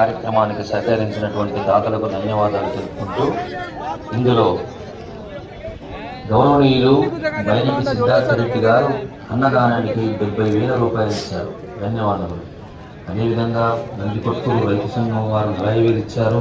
కార్యక్రమానికి సహకరించినటువంటి దాతలకు ధన్యవాదాలు తెలుపుకుంటూ ఇందులో గౌరవనీయులు బైనటి సిద్ధార్థ రెడ్డి గారు అన్నదానానికి డెబ్బై వేల రూపాయలు ఇచ్చారు. ధన్యవాదాలు అదేవిధంగా నందికొట్టు రైతు సంఘం వారు నలభై వేలు ఇచ్చారు.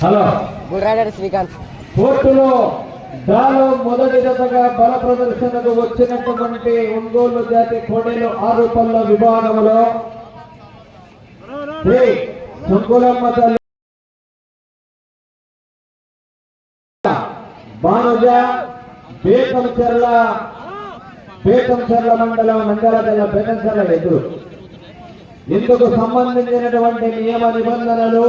హలో. బుర్రాడారు శ్రీకాంత్. కోర్టులో దాలో మొదటి జతగా బల ప్రదర్శనకు వచ్చినటువంటి ఒంగోలు జాతి కోడేలు ఆరు పళ్ళ విభాగంలో శ్రీ సుంకులమ్మ తల్లి బానుజ బేతంచెర్ల బేతంచెర్ల మండలం నంద్యాల జిల్లా బేతంచెర్ల ఎదురు. ఇందుకు సంబంధించినటువంటి నియమ నిబంధనలు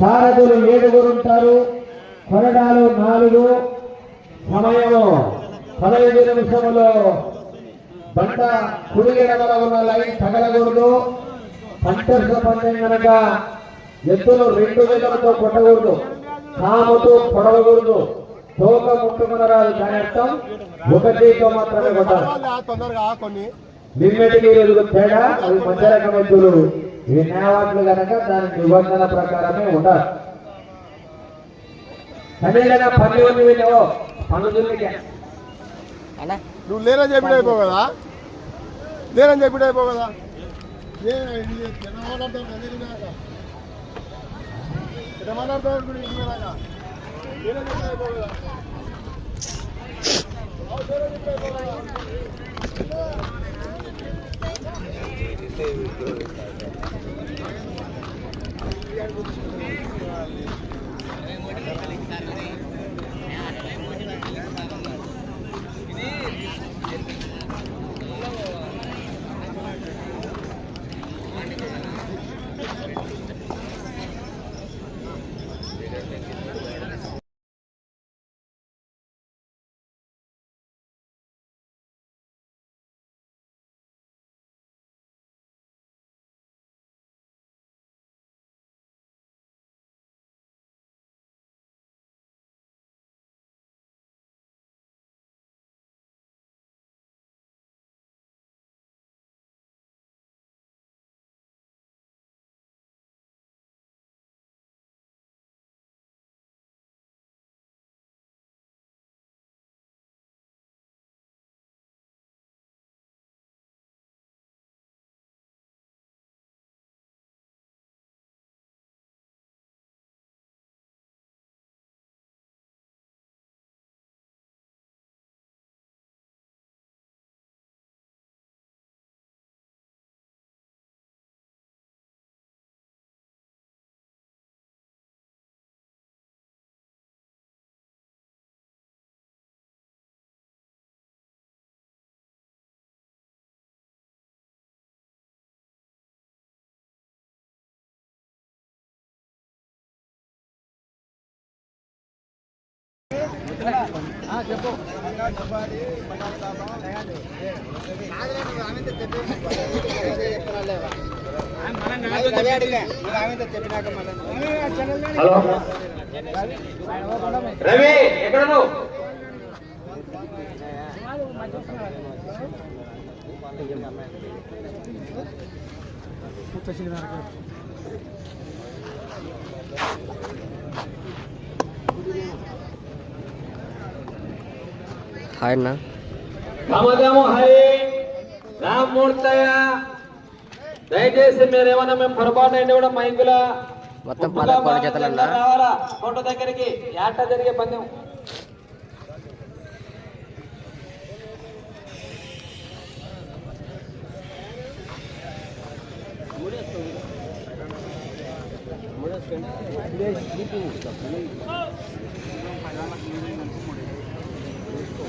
సారథులు ఏడుగురు ఉంటారు కొరడాలు నాలుగు సమయము పదహైదు నిమిషములో బండ కుడి ఉన్న లైన్ తగలకూడదు. పంటర్స పందెం కనుక ఎత్తులు రెండు వేలతో కొట్టకూడదు. కాముతో పొడవకూడదు తోక ముట్టుకునరాదు దాని అర్థం ఒకటితో మాత్రమే కొట్టాలి. తొందరగా కొన్ని. నిన్నటికి ఎదుగు తేడా అవి మధ్య రకం ఎద్దులు. ఇవి నేవాట్లు కనుక దాని నిబంధన ప్రకారమే ఉండాలి. పని ఉంది పనులకి నువ్వు లేరని అయిపో కదా లేరని అయిపో కదా ఏ, మాట్లాడతావు కదా ఇది హలో రవి ఎక్కడ నువ్వు హాయ్ అన్న రామదేమో హరి రామ్మూర్తయ్య దయచేసి మీరేమన్నా మేము పొరపాటు అయితే కూడా మైకుల మొత్తం పదకొండు జతలు అన్న రావాలా? కొండ దగ్గరికి ఏట జరిగే పందెం.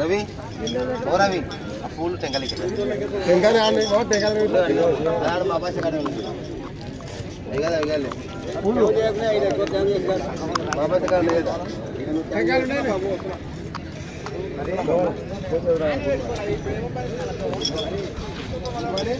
రవి ఓ రవి ఆ పూలు టెంకాయలు ఇక్కడ టెంకాయ ఆడండి, ఓ టెంకాయ రేటు. ఆడ మా భాష కాడ ఉంది. ఎగాలి, ఎగాలి. మా భాష కాడ లేదా? అన్నంలో కొట్టకూడదు, టెంకాయ కొడితే ఇవ్వాలి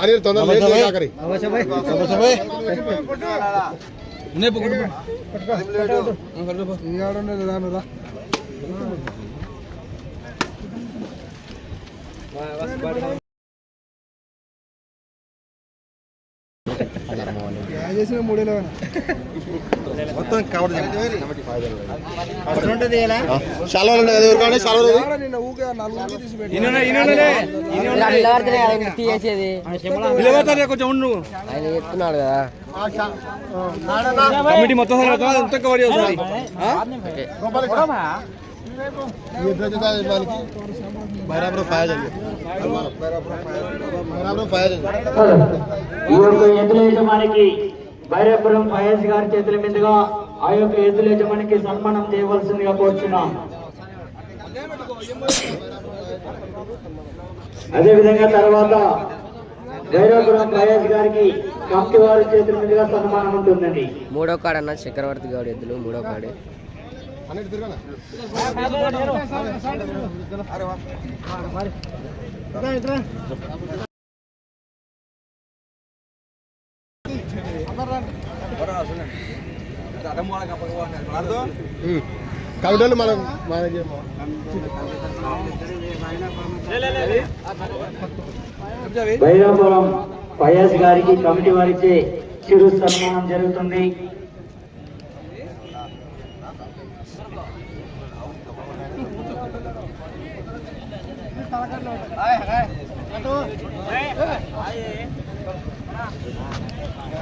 మనం తొందరగా ഇന്നേ మొత్తం కవర్ కదా? ఇంక తీసేది ఆయన చెప్తున్నాడు కదా. కమిటీ మొత్తం అంతా కవర్ చేస్తుంది బైరాబురం ఫైర్ ఈ యొక్క ఎద్దుల యజమానికి భైరపురం ఫయాజ్ గారి చేతుల మీదుగా ఆ యొక్క ఎద్దుల యజమానికి సన్మానం చేయవలసిందిగా కోరుచున్నాం. అదేవిధంగా తర్వాత భైరపురం ఫయాజ్ గారికి కమిటీ వారి చేతుల మీదుగా సన్మానం ఉంటుందండి. మూడో కాడన్న చక్రవర్తి గారి ఎద్దులు మూడో కాడే. కవితలు మనం మనకి భైరవపురం పయాస్ గారికి కమిటీ వారిచే చిరు సన్మానం జరుగుతుంది.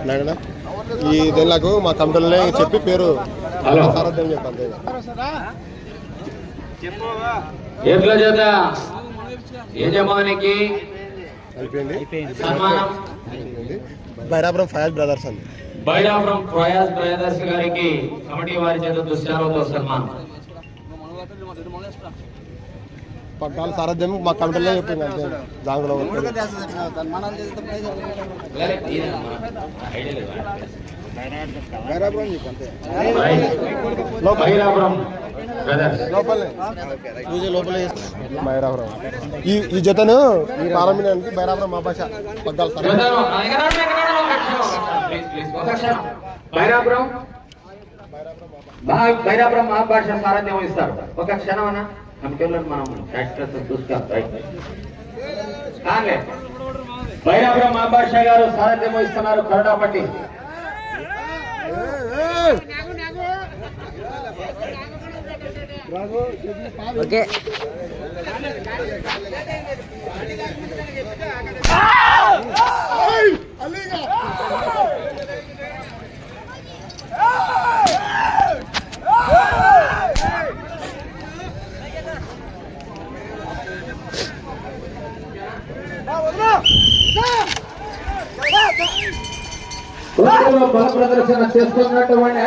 నాయనా, ఈ దీనిలకు మా కమిటీలనే చెప్పి పేరు సారథ్యం చెప్పండి ఎట్ల చేత యజమానికి సన్మానం. బైరాపురం ఫైర్ బ్రదర్స్ అండి బైరాపురం ప్రయాస్ ప్రయాదర్శి గారికి కమిటీ వారి చేత సన్మానం. పట్టాల సారథ్యం మా కమిటీలనే చెప్పింది అంతే. దాంట్లో బైరాపురం ఈ ఈ జతను ప్రారంభించడానికి బైరాపురం మా భాష క్షణం. బైరాపురం బైరాపురం మహాభాష సారథ్యం వహిస్తారు ఒక క్షణం అన్న. కంప్యూటర్ మనం ట్రాక్టర్ చూస్తాం కాంగ్లే బైరాపురం మహాభాష గారు సారథ్యం వహిస్తున్నారు కరుణాపట్టి ఓకే. బల ప్రదర్శన చేస్తున్నటువంటి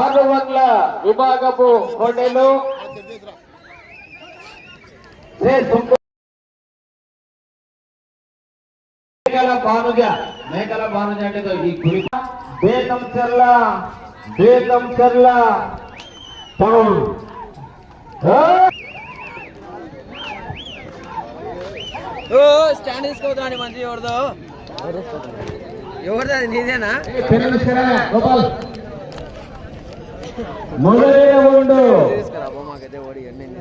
ఆరు వందల విభాగపు హోటలు. మేకల భానుజ మేకల భానుజ అంటే ఈ గురి బేతం చెల్ల బేతం చెల్ల టౌన్ స్టాండ్ తీసుకోవద్దు మంచి ఎవరిదో. ఎవరిది నీదేనా?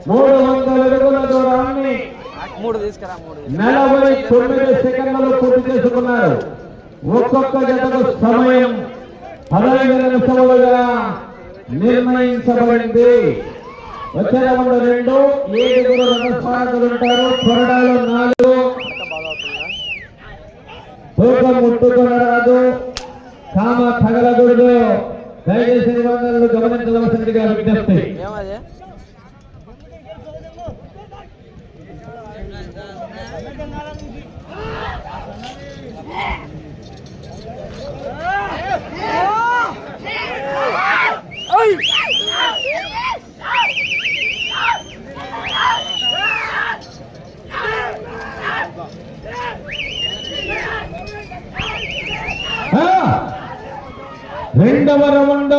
మూడు వందల అడుగుల దూరాన్ని మూడు తీసుకురా మూడు నలభై తొమ్మిది సెకండ్లు పూర్తి చేసుకున్నారు. ఒక్కొక్క జతకు సమయం పదహైదు నిమిషములుగా నిర్ణయించబడింది. వచ్చే రౌండ్ రెండు. ఏడుగురు రణస్మారకులు ఉంటారు. కొరడాలు నాలుగు. తూకం ముట్టుకొనరాదు కామ తగలకూడదు. దయచేసి నిబంధనలు గమనించవలసిందిగా విజ్ఞప్తి. రెండవ రౌండ్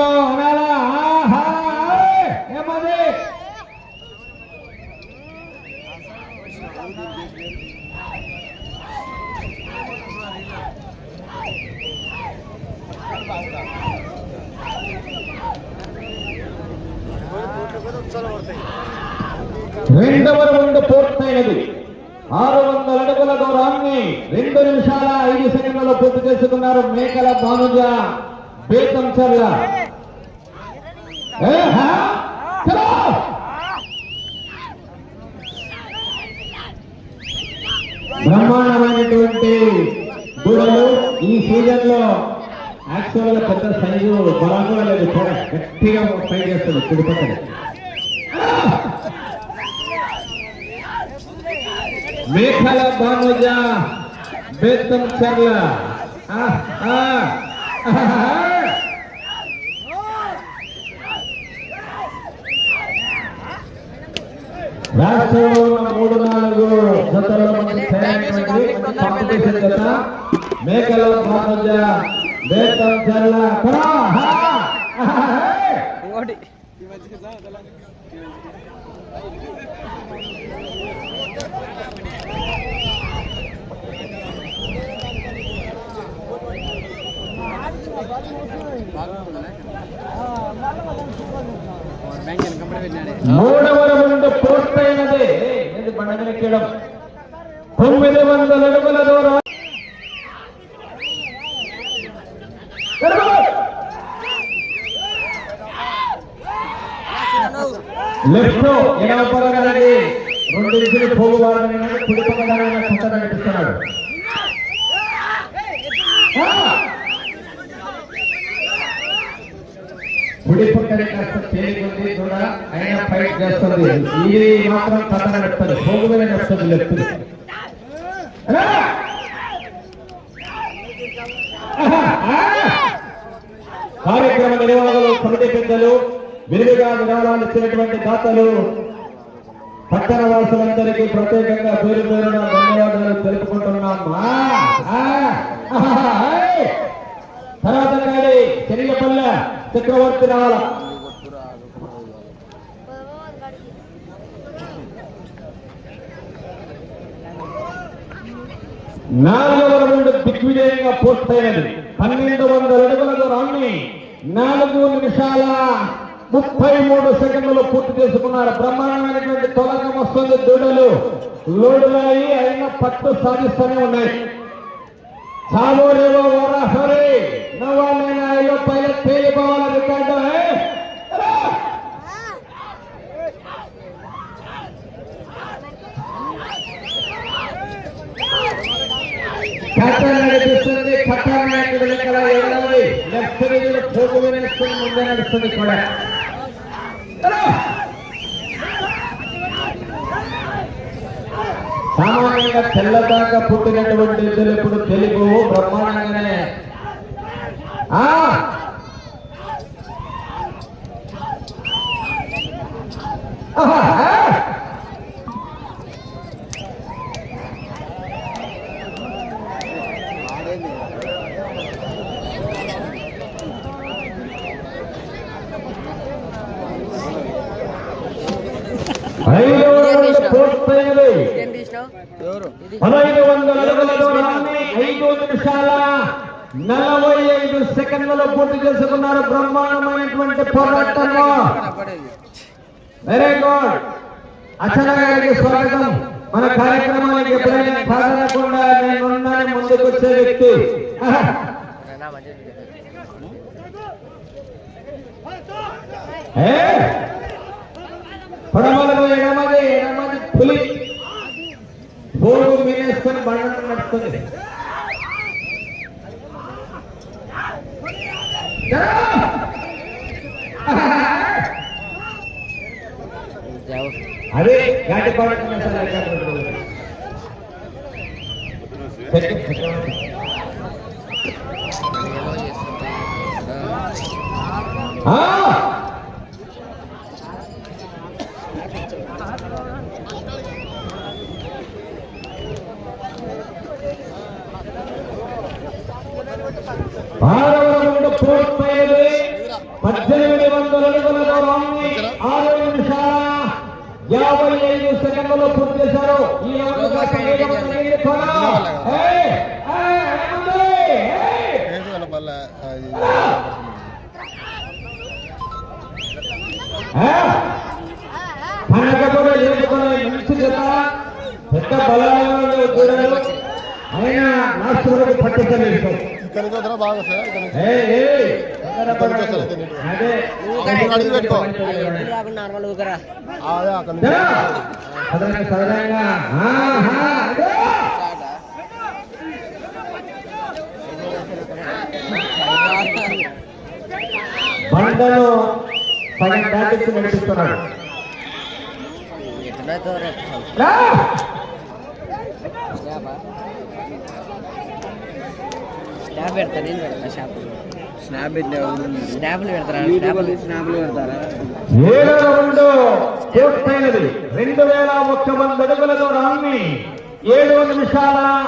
రెండవ రౌండ్ పూర్తయినది. ఆరు వందల అడుగుల దూరాన్ని రెండు నిమిషాల ఐదు సెకండ్లలో పూర్తి చేసుకున్నారు మేకల భానుజ. బేతం చర్ల బ్రహ్మాండమైనటువంటి దూడలు ఈ సీజన్లో యాక్చువల్గా పెద్ద సైజు బలంగా లేదు కూడా గట్టిగా ట్రై చేస్తుంది కుడిపక్కన మేఘాల భానుజ బేతం చర్ల ఆ, ఆ, ఆహా. రాష్ట్రంలో ఉన్న మూడు నాలుగు జతల మంది తయారైనటువంటి కాంపిటీషన్ జత మేకల భానుజ ఇంకోటి మూడవ రౌండ్ పూర్తయినది. ఇది బండెక్కడం తొమ్మిది వందల అడుగుల దూరం. లెఫ్ట్ ఎడమ పదగానికి రెండు ఇంచులు కుడి నడిపిస్తున్నాడు. కుడి కాస్త తేలికుంది ఫైట్ చేస్తుంది. ఇది మాత్రం కథ లెఫ్ట్. కార్యక్రమ నిర్వాహకులు కమిటీ పెద్దలు విరివిగా విరాళాలు ఇచ్చినటువంటి దాతలు పట్టణ వాసులందరికీ ప్రత్యేకంగా పేరు పేరున ధన్యవాదాలు తెలుపుకుంటున్నామా తర్వాత కానీ చెరియపల్లె చక్రవర్తి రావాల? నాలుగవ రౌండ్ దిగ్విజయంగా పూర్తయినది. పన్నెండు వందల అడుగుల దూరాన్ని నాలుగు నిమిషాల ముప్పై మూడు సెకండ్లు పూర్తి చేసుకున్నారు. బ్రహ్మాండమైనటువంటి తొలగం వస్తుంది దూడలు. లోడులాయి అయినా పట్టు సాధిస్తూనే ఉన్నాయి. సాగోరేవో ఓరా హరే నవాలైన పైన పైలట్ తేలిపోవాల రికార్డు కట్ట నడిపిస్తుంది కట్ట నాయకుడు లెక్కల ఎవరది లెఫ్ట్ రీజులు పోగు వినేసుకుని ముందే నడుస్తుంది కూడా సామాన్యంగా తెల్లదాకా పుట్టినటువంటి ఇద్దరు ఇప్పుడు తెలుగు బ్రహ్మాండంగానే ఆహా! ఆ! ఐదవ రౌండ్ పూర్తయినది ఏం తీసినావు ఇది పదహైదు వందల అడుగుల దూరాన్ని ఐదు నిమిషాల నలభై ఐదు సెకండ్లలో పూర్తి చేసుకున్నారు బ్రహ్మాండమైనటువంటి పోరాటంలో. Very good. అచ్చన గారికి స్వాగతం. మన కార్యక్రమానికి ఎప్పుడైనా కాదనకుండా ముందుకు వచ్చే వ్యక్తి. ఏ? పడమలకు ఎడమది ఎడమది పులి? పోగు మీనేసుకొని బండ నడుస్తుంది జావు అదే ఘాటి పాడటం ఏమో ఆ? పనకపోతే లేపుకొని మంచి జత పెద్ద అయినా పట్టుకోలేదు ఇక్కడికి బాగా అడిగి పెట్టుకో. అక్కడ. సదరంగా సదరంగా. బండలు సగం దాటించి నడిపిస్తున్నాడు. స్నాప్ పెడతా నేను పెడతా షాప్ స్నాప్ స్నాప్లు పెడతారా? స్నాప్లు? స్నాప్లు పెడతారా? ఏడో రౌండ్ పూర్తయినది రెండు వేల ఒక్క వంద అడుగుల దూరాన్ని ఏడు నిమిషాల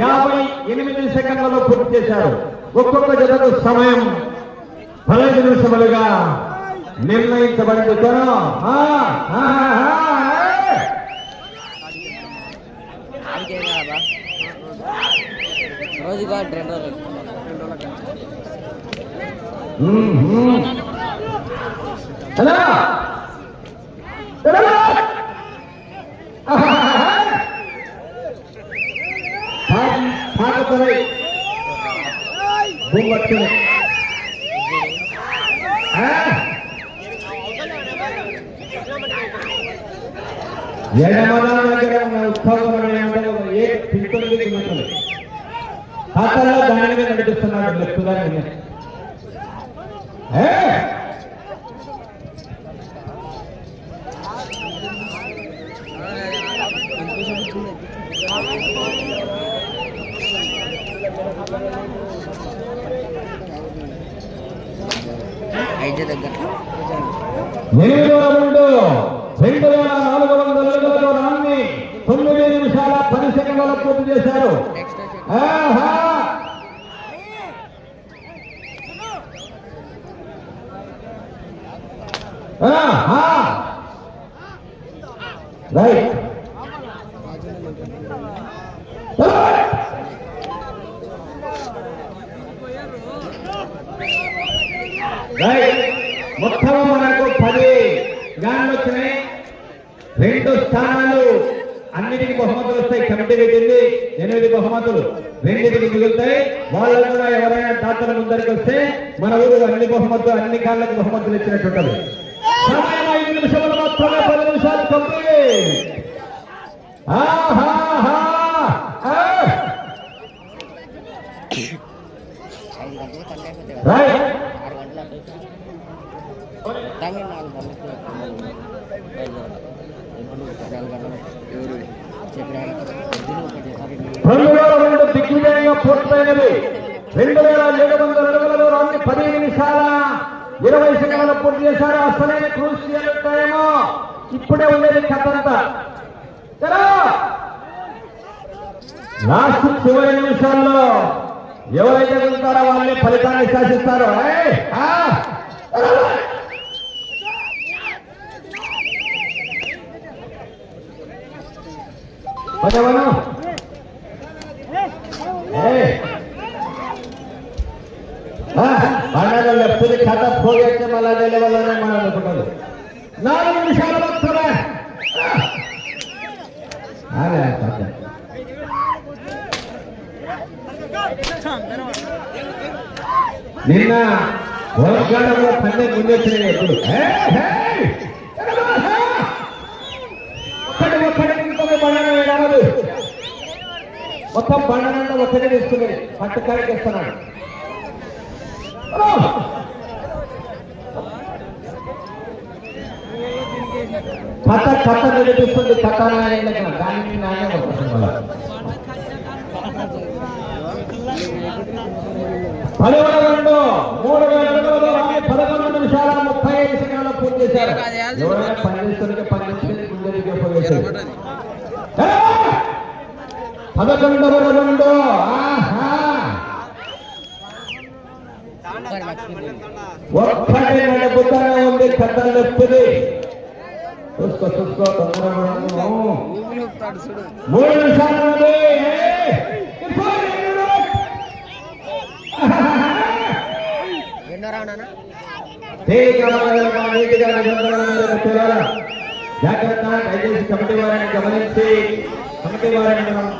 యాభై ఎనిమిది సెకండ్లలో పూర్తి చేశారు. ఒక్కొక్క జతకు సమయం పదహైదు నిమిషములుగా నిర్ణయించబడింది. జనం. ఆ, ఆ, రెండు రోజులు ఉమ్, ఉమ్. Hello hello. పాట- పాటతోనే భూమట్టుని. ఆ? దగ్గర ఉన్న ఉత్సవం ఏ ఖాతాలో నడిపిస్తున్నాడు ఏ ఐదు దగ్గర ఎనిమిదో రౌండ్ రెండు వేల నాలుగు వందల అడుగుల రాన్ని తొమ్మిది నిమిషాల పది సెకండ్ల పూర్తి చేశారు. రైట్. రైట్. మొత్తం మనకు పది గాన్లు వచ్చినాయి రెండు స్థానాలు. అన్నిటికీ బహుమతులు వస్తాయి. కమిటీ పెట్టింది. ఎనిమిది బహుమతులు. రెండింటికి మిగులుతాయి. వాళ్ళు కూడా ఎవరైనా దాతల ముందరికి వస్తే మన ఊరు అన్ని బహుమతులు అన్ని కాళ్ళకి బహుమతులు ఇచ్చినట్టు ఉంటుంది సమయం ఐదు నిమిషాలు మాత్రమే పది నిమిషాలు కంప్లీట్. ఆహాహా! ఆ! ఐదు గంటలు పని అయిపోతే కదా రైట్ ఆరు గంటలు అటు ఇటు. తమిళ నాలుగు గంటలకు బయలుదేరాలి. ఎప్పుడు నాలుగు గంటలు ఎవరు చెప్పిన పొద్దున ఒకటి సారి రెండు వేల రెండు దిగ్విజయంగా పూర్తయినది. రెండు వేల ఏడు వందల అడుగుల దూరాన్ని పది నిమిషాల ఇరవై సెకండ్లు పూర్తి చేశారు. అసలైన క్రూషియల్ టైమ్ ఇప్పుడే ఉండేది కథంతా లాస్ట్ చివరి నిమిషాల్లో ఎవరైతే వెళ్తారో వాళ్ళే ఫలితాన్ని శాసిస్తారో ఏయ్! ఆ! పదవను బాగా లెఫ్ట్ కథ పోగేస్తే మళ్ళా నెల మనం అనుకున్నాడు నాలుగు నిమిషాలు వస్తున్నా నిన్న వరగాడంలో పందెం ముందొచ్చినాయి ఎప్పుడు ఏ, ఏ! ఒక్కటి ఒక్కటి ఇంకొక బండన వేయడమదు మొత్తం బండనంతా ఒక్కటే తీసుకుని పట్టు కరెక్ట్ కథ కథ నడిపిస్తుంది కథానాయకులకు దానికి న్యాయం వస్తుంది పదకొండు రెండు మూడు వేల పదకొండు నిమిషాల ముప్పై ఐదు సెకండ్ల పూర్తి చేశారు. ఎవరైనా పనిచేస్తుంటే పనిచేస్తే ముందరికి పోయేసారు రెండు ఒక్కటి నడుపుతానే ఉంది పెద్ద నొప్పిది చూసుకో చూసుకో మూడు నిమిషాలు జాగ్రత్త దయచేసి కమిటీ వారిని గమనించి కమిటీ వారిని మనం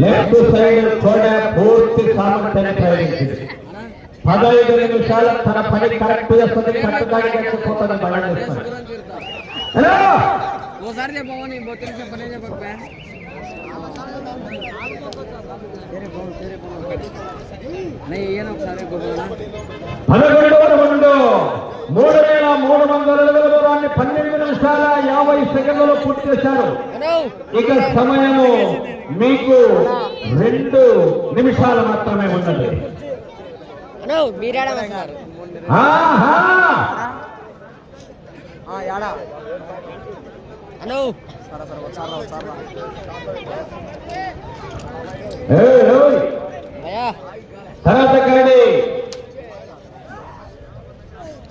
లెఫ్ట్ సైడ్ కూడా పూర్తి సామర్థ్యాన్ని ప్రయోగించింది పదహైదు నిమిషాల తన పని కరెక్ట్ చేస్తుంది కట్టుదాడి గడిచిపోతుంది బలం చేస్తుంది హలో ఓసారి చెప్పవా నీ బొత్తిన చెప్పనే పదకొండవ రౌండ్ మూడు వేల మూడు వందల అడుగుల దూరాన్ని పన్నెండు నిమిషాల యాభై సెకండ్లలో పూర్తి చేశారు. ఇక సమయము మీకు రెండు నిమిషాలు మాత్రమే ఉన్నది. ఆహా! హలో.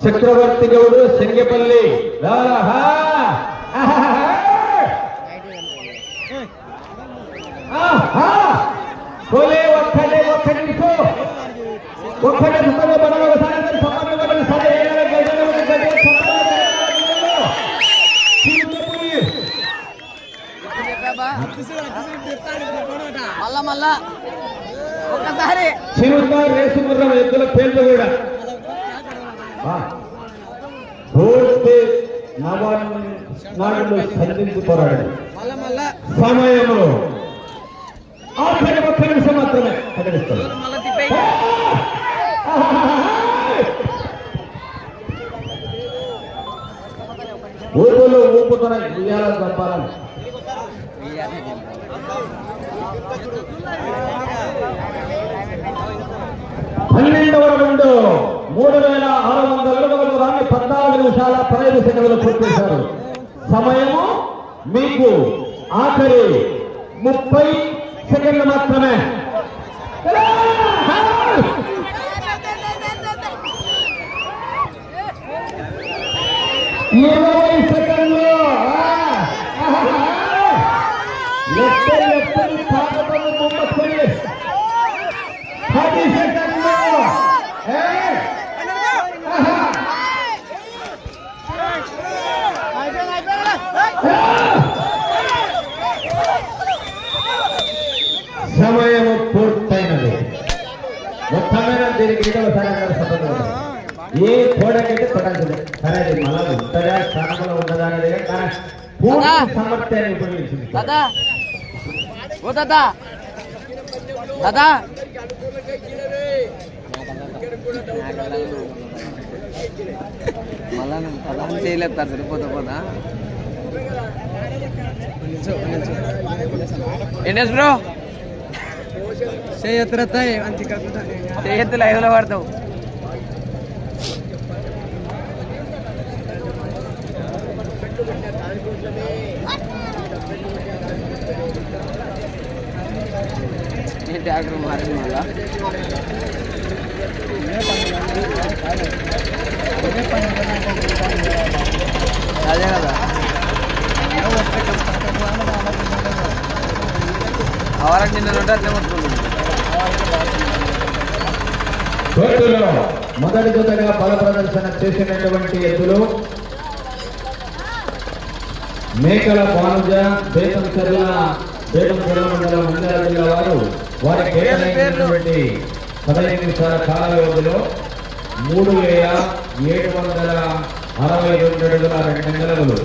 చక్రవర్తి గౌడు! కోలే ఒక్కడే ఒక్క నిమిషం మళ్ళా మళ్ళా ఒక్కసారి చిరుత రేసు గుర్రం ఎద్దుల పేర్లు కూడా. పూర్తి నవాళ్ళు సంధించి పోరాడు సమయము ఆఖరి ఒక్క నిమిషం మాత్రమే ప్రకటిస్తారు ఊపులు ఊపుతున్న ఉయ్యాల చెప్పాలని పన్నెండవ రౌండ్ మూడు వేల ఆరు వందల అడుగుల దాన్ని పద్నాలుగు నిమిషాల పదహైదు సెకండ్లు పూర్తి చేశారు. సమయము మీకు ఆఖరి ముప్పై సెకండ్లు మాత్రమే. ఇరవై సెకండ్లు ఎక్కడ ఎక్కడ కాకపోతే ముందు పది సెకండ్లు ఏయ్! ఆహా! సమయము పూర్తయినది. మొత్తమైన దీనికి ఏదో సంబంధం ఏ కోడకైతే కొట్టాల్సిందే సరే అది మళ్ళా ఉంటుందా? స్థానంలో ఉండదా అనేది కానీ పూర్తి సామర్థ్యాన్ని ఉపయోగించింది. దాదా. ఓ దాదా. దాదా. మళ్ళా నేను ప్రధానం చేయలేదు సార్ సరిపోతా పోతా ఎన్ఎస్ బ్రో? చేయొద్దు ఐదులో పడతావు. ఏంటి మారింది మళ్ళా. అదే కదా. అవరకు నిన్న ఉంటే అట్లే మొదటి జతగా పద ప్రదర్శన చేసినటువంటి ఎద్దులు మేకల పానుజ బేతం చర్ల బేతం చర్ల మండలం మండల జిల్లా వారు వారి కేటాయించినటువంటి పదహైదు నిమిషాల కాల వ్యవధిలో మూడు వేల ఏడు వందల అరవై రెండు అడుగుల రెండు నెలలు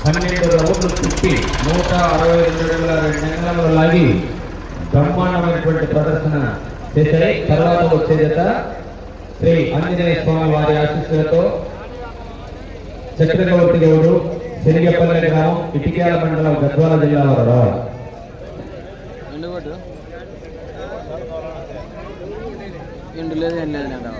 పన్నెండు రౌండ్లు చుట్టి నూట అరవై రెండు అడుగుల రెండు నెలలు లాగి బ్రహ్మాండమైనటువంటి ప్రదర్శన చేశాయి. తర్వాత వచ్చే జత శ్రీ ఆంజనేయ స్వామి వారి ఆశీస్సులతో చక్రవర్తి గౌడు శనిగపల్లి గ్రామం ఇటికేల మండలం గద్వాల జిల్లా వారు రావాలి ఎండు లేదు ఏం లేదు.